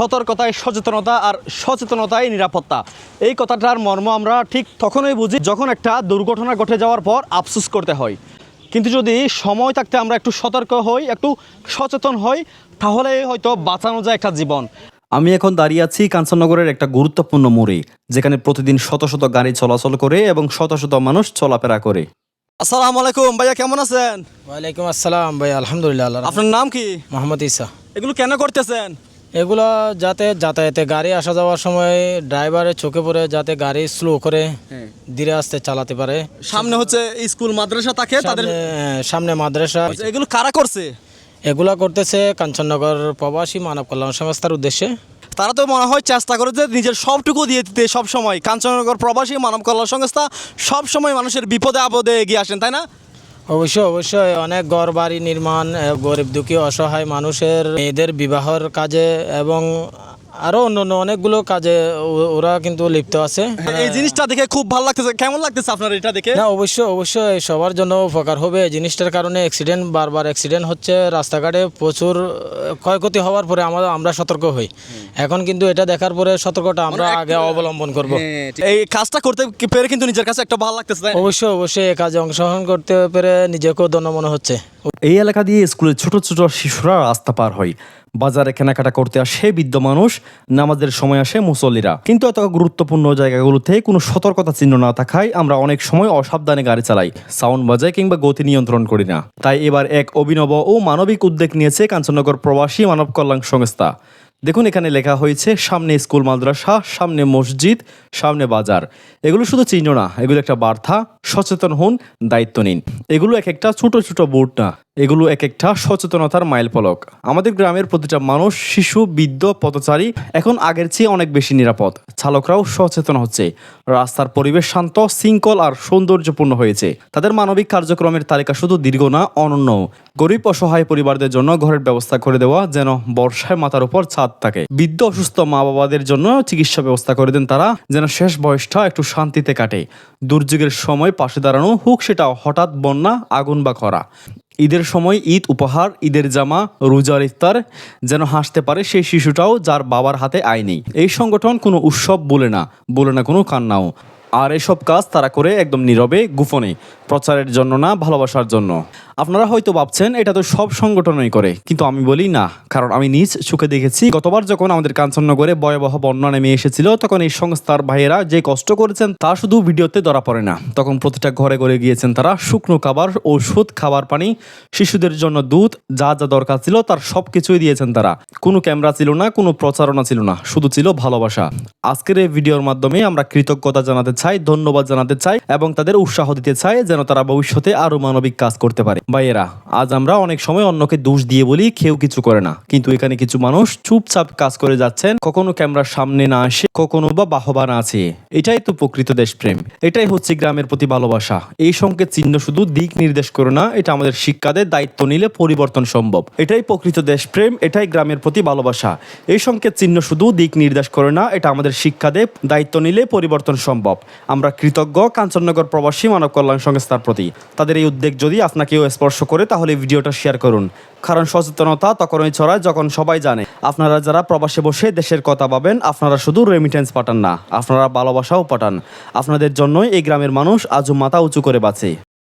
সতর্কতায় সচেতনতা আর সচেতনতায় নিরাপত্তা। এই কথাটার মর্ম আমরা ঠিক তখনই বুঝি যখন একটা দুর্ঘটনা ঘটে যাওয়ার পর আফসোস করতে হয়। কিন্তু যদি সময় থাকতে আমরা একটু সতর্ক হই একটু সচেতন হই তাহলে হয়তো বাঁচানো যায় একটা জীবন। আমি এখন দাঁড়িয়ে আছি কাঞ্চননগরের একটা গুরুত্বপূর্ণ মোড়ে যেখানে প্রতিদিন শত শত গাড়ি চলাচল করে এবং শত শত মানুষ চলাফেরা করে। আসসালামু আলাইকুম ভাইয়া কেমন আছেন? ওয়ালাইকুম আসসালাম ভাই আলহামদুলিল্লাহ আল্লাহ আপনার নাম কি? মোহাম্মদ ইসা এগুলো কেন করতেছেন? এগুলো যাতে যাতায়াতে গাড়ি আসা যাওয়ার সময় ড্রাইভারের চোখে পড়ে যাতে গাড়ি স্লো করে ধীরে আস্তে চালাতে পারে। সামনে হচ্ছে স্কুল মাদ্রাসা থাকে তাদের সামনে সামনে মাদ্রাসা। এগুলো কারা করছে? এগুলা করতেছে কাঞ্চননগর প্রবাসী মানব কল্যাণ সংস্থার উদ্দেশ্যে। তারা তো মনে হয় চেষ্টা করে যে নিজের সবটুকু দিয়ে দিতে সব সময় কাঞ্চননগর প্রবাসী মানব কল্যাণ সংস্থা সব সময় মানুষের বিপদে আপদে এগিয়ে আসেন তাই না? অবশ্যই অবশ্যই অনেক ঘর বাড়ি নির্মাণ গরিব দুঃখী অসহায় মানুষের মেয়েদের বিবাহর কাজে এবং আরও অন্য অন্য অনেকগুলো কাজে ওরা কিন্তু লিপ্ত আছে। এই জিনিসটা দেখে খুব ভালো লাগতেছে। কেমন লাগতেছে আপনার এটা দেখে? না অবশ্যই অবশ্যই সবার জন্য উপকার হবে। এই জিনিসটার কারণে অ্যাক্সিডেন্ট বারবার অ্যাক্সিডেন্ট হচ্ছে। রাস্তাঘাটে প্রচুর ক্ষয়ক্ষতি হওয়ার পরে আমরা আমরা সতর্ক হই। এখন কিন্তু এটা দেখার পরে সতর্কটা আমরা আগে অবলম্বন করব। এই কাজটা করতে পেরে কিন্তু নিজের কাছে একটা ভালো লাগতেছে অবশ্যই অবশ্যই এই কাজে অংশগ্রহণ করতে পেরে নিজেকেও ধন্য মনে হচ্ছে। এই এলাকা দিয়ে স্কুলের ছোট ছোট শিশুরা রাস্তা পার হয়। বাজারে কেনাকাটা করতে আসে বৃদ্ধ মানুষ, নামাজের সময় আসে মুসল্লিরা। কিন্তু এত গুরুত্বপূর্ণ জায়গাগুলোতে কোনো সতর্কতা চিহ্ন না থাকায় আমরা অনেক সময় অসাবধানে গাড়ি চালাই, সাউন্ড বাজায় কিংবা গতি নিয়ন্ত্রণ করি না। তাই এবার এক অভিনব ও মানবিক উদ্যোগ নিয়েছে কাঞ্চননগর প্রবাসী মানব কল্যাণ সংস্থা। দেখুন, এখানে লেখা হয়েছে, সামনে স্কুল, মাদ্রাসা, সামনে মসজিদ, সামনে বাজার। এগুলো শুধু চিহ্ন না, এগুলো একটা বার্তা। সচেতন হন, দায়িত্ব নিন। এগুলো এক একটা ছোট ছোট বোর্ড না, এগুলো এক একটা সচেতনতার মাইল ফলক আমাদের গ্রামের প্রতিটা মানুষ, শিশু, বৃদ্ধ, পথচারী এখন আগের চেয়ে অনেক বেশি নিরাপদ। চালকরাও সচেতন হচ্ছে। রাস্তার পরিবেশ শান্ত, শৃঙ্খল আর সৌন্দর্যপূর্ণ হয়েছে। তাদের মানবিক কার্যক্রমের তালিকা শুধু দীর্ঘ না, অনন্য। গরিব অসহায় পরিবারদের জন্য ঘরের ব্যবস্থা করে দেওয়া যেন বর্ষায় মাথার উপর ছাদ থাকে। বৃদ্ধ, অসুস্থ মা বাবাদের জন্য চিকিৎসা ব্যবস্থা করে দেন তারা যেন শেষ বয়সটা একটু শান্তিতে কাটে। দুর্যোগের সময় পাশে দাঁড়ানো হোক সেটা হঠাৎ বন্যা, আগুন বা খরা। ঈদের সময় ঈদ উপহার, ঈদের জামা, রোজার ইফতার যেন হাসতে পারে সেই শিশুটাও যার বাবার হাতে আয় নেই। এই সংগঠন কোনো উৎসব বলে না বলে না কোনো কান্নাও। আর এসব কাজ তারা করে একদম নীরবে, গোপনে, প্রচারের জন্য না, ভালোবাসার জন্য। আপনারা হয়তো ভাবছেন, এটা তো সব সংগঠনই করে, কিন্তু আমি বলি না, কারণ আমি নিজ চোখে দেখেছি। গতবার যখন আমাদের কাঞ্চননগরে ভয়াবহ বন্যা নেমে এসেছিল, তখন এই সংস্থার ভাইয়েরা যে কষ্ট করেছেন, তা শুধু ভিডিওতে ধরা পড়ে না। তখন প্রতিটা ঘরে ঘরে গিয়েছেন তারা, শুকনো খাবার, ওষুধ, খাবার পানি, শিশুদের জন্য দুধ, যা যা দরকার ছিল, তার সব কিছুই দিয়েছেন তারা। কোনো ক্যামেরা ছিল না, কোনো প্রচারণা ছিল না, শুধু ছিল ভালোবাসা। আজকের এই ভিডিওর মাধ্যমে আমরা কৃতজ্ঞতা জানাতে চাই, ধন্যবাদ জানাতে চাই এবং তাদের উৎসাহ দিতে চাই যেন তারা ভবিষ্যতে আরও মানবিক কাজ করতে পারে। ভাইয়েরা, আজ আমরা অনেক সময় অন্যকে দোষ দিয়ে বলি, কেউ কিছু করে না। কিন্তু এখানে কিছু মানুষ চুপচাপ কাজ করে যাচ্ছেন, কখনো ক্যামেরার সামনে না আসে কখনো বা বাহবা না আছে এটাই তো প্রকৃত দেশপ্রেম। এটাই হচ্ছে গ্রামের প্রতি ভালোবাসা। এই সংকেত চিহ্ন শুধু দিক নির্দেশ করে না, এটা আমাদের শিক্ষাদের দায়িত্ব নিলে পরিবর্তন সম্ভব। এটাই প্রকৃত দেশপ্রেম, এটাই গ্রামের প্রতি ভালোবাসা। এই সংকেত চিহ্ন শুধু দিক নির্দেশ করে না, এটা আমাদের শিক্ষাদের দায়িত্ব নিলে পরিবর্তন সম্ভব। আমরা কৃতজ্ঞ কাঞ্চননগর প্রবাসী মানব কল্যাণ সংস্থার প্রতি। তাদের এই উদ্বেগ যদি আপনাকেও স্পর্শ করে, তাহলে ভিডিওটা শেয়ার করুন। কারণ সচেতনতা তখনই ছড়ায় যখন সবাই জানে। আপনারা যারা প্রবাসে বসে দেশের কথা পাবেন আপনারা শুধু রেমিটেন্স পাঠান না, আপনারা ভালোবাসাও পাঠান। আপনাদের জন্যই এই গ্রামের মানুষ আজও মাথা উঁচু করে বাঁচে।